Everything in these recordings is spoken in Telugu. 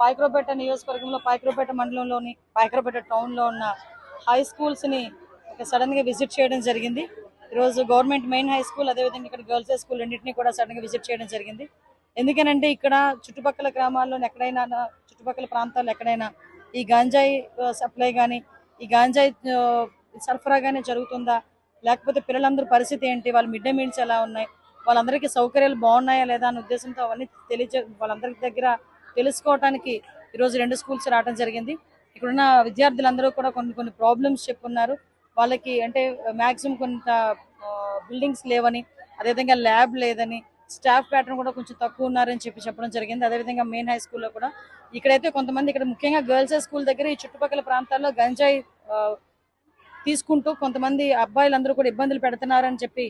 పాయకరపేట నియోజకవర్గంలో పాయకరపేట మండలంలోని పాయకరపేట టౌన్లో ఉన్న హై స్కూల్స్ని సడన్గా విజిట్ చేయడం జరిగింది. ఈరోజు గవర్నమెంట్ మెయిన్ హై స్కూల్ అదేవిధంగా ఇక్కడ గర్ల్స్ హై స్కూల్ రెండింటినీ కూడా సడన్గా విజిట్ చేయడం జరిగింది. ఎందుకనంటే ఇక్కడ చుట్టుపక్కల గ్రామాల్లో ఎక్కడైనా చుట్టుపక్కల ప్రాంతాల్లో ఎక్కడైనా ఈ గాంజాయి సప్లై కానీ ఈ గాంజాయి సరఫరా కానీ జరుగుతుందా? లేకపోతే పిల్లలందరూ పరిస్థితి ఏంటి? వాళ్ళ మిడ్ డే మీల్స్ ఎలా ఉన్నాయి? వాళ్ళందరికీ సౌకర్యాలు బాగున్నాయా లేదా అనే ఉద్దేశంతో అవన్నీ తెలియజే వాళ్ళందరి దగ్గర తెలుసుకోవటానికి ఈరోజు రెండు స్కూల్స్ రావడం జరిగింది. ఇక్కడున్న విద్యార్థులందరూ కూడా కొన్ని కొన్ని ప్రాబ్లమ్స్ చెప్పున్నారు. వాళ్ళకి అంటే మ్యాక్సిమం కొంత బిల్డింగ్స్ లేవని అదేవిధంగా ల్యాబ్ లేదని స్టాఫ్ ప్యాటర్న్ కూడా కొంచెం తక్కువ ఉన్నారని చెప్పి చెప్పడం జరిగింది. అదేవిధంగా మెయిన్ హై స్కూల్లో కూడా. ఇక్కడైతే కొంతమంది ఇక్కడ ముఖ్యంగా గర్ల్స్ హై స్కూల్ దగ్గర ఈ చుట్టుపక్కల ప్రాంతాల్లో గంజాయి తీసుకుంటూ కొంతమంది అబ్బాయిలందరూ కూడా ఇబ్బందులు పెడుతున్నారని చెప్పి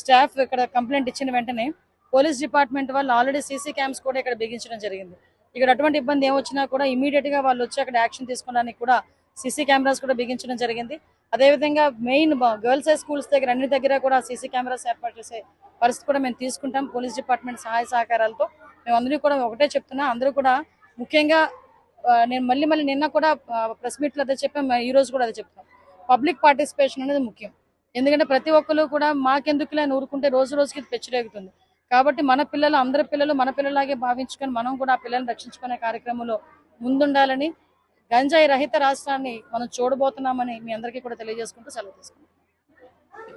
స్టాఫ్ ఇక్కడ కంప్లైంట్ ఇచ్చిన వెంటనే పోలీస్ డిపార్ట్మెంట్ వాళ్ళు ఆల్రెడీ సీసీ క్యామ్స్ కూడా ఇక్కడ బిగించడం జరిగింది. ఇక్కడ అటువంటి ఇబ్బంది ఏమొచ్చినా కూడా ఇమీడియట్గా వాళ్ళు వచ్చి అక్కడ యాక్షన్ తీసుకోవడానికి కూడా సీసీ కెమెరాస్ కూడా బిగించడం జరిగింది. అదేవిధంగా మెయిన్ గర్ల్స్ హై స్కూల్స్ దగ్గర అన్ని దగ్గర కూడా సీసీ కెమెరాస్ ఏర్పాటు చేసే పరిస్థితి కూడా మేము తీసుకుంటాం. పోలీస్ డిపార్ట్మెంట్ సహాయ సహకారాలతో మేము అందరూ కూడా ఒకటే చెప్తున్నా అందరూ కూడా ముఖ్యంగా నేను మళ్ళీ మళ్ళీ నిన్న కూడా ప్రెస్ మీట్లో అదే చెప్పాం ఈ రోజు కూడా అదే చెప్తాం పబ్లిక్ పార్టిసిపేషన్ అనేది ముఖ్యం. ఎందుకంటే ప్రతి ఒక్కరు కూడా మాకెందుకులే అని ఊరుకుంటే రోజు రోజుకి పెచ్చిరేగుతుంది. కాబట్టి మన పిల్లలు అందరి పిల్లలు మన పిల్లలాగే భావించుకొని మనం కూడా ఆ పిల్లల్ని రక్షించుకునే కార్యక్రమంలో ముందుండాలని గంజాయి రహిత రాష్ట్రాన్ని మనం చూడబోతున్నామని మీ అందరికీ కూడా తెలియజేసుకుంటూ సెలవు తీసుకుంటాం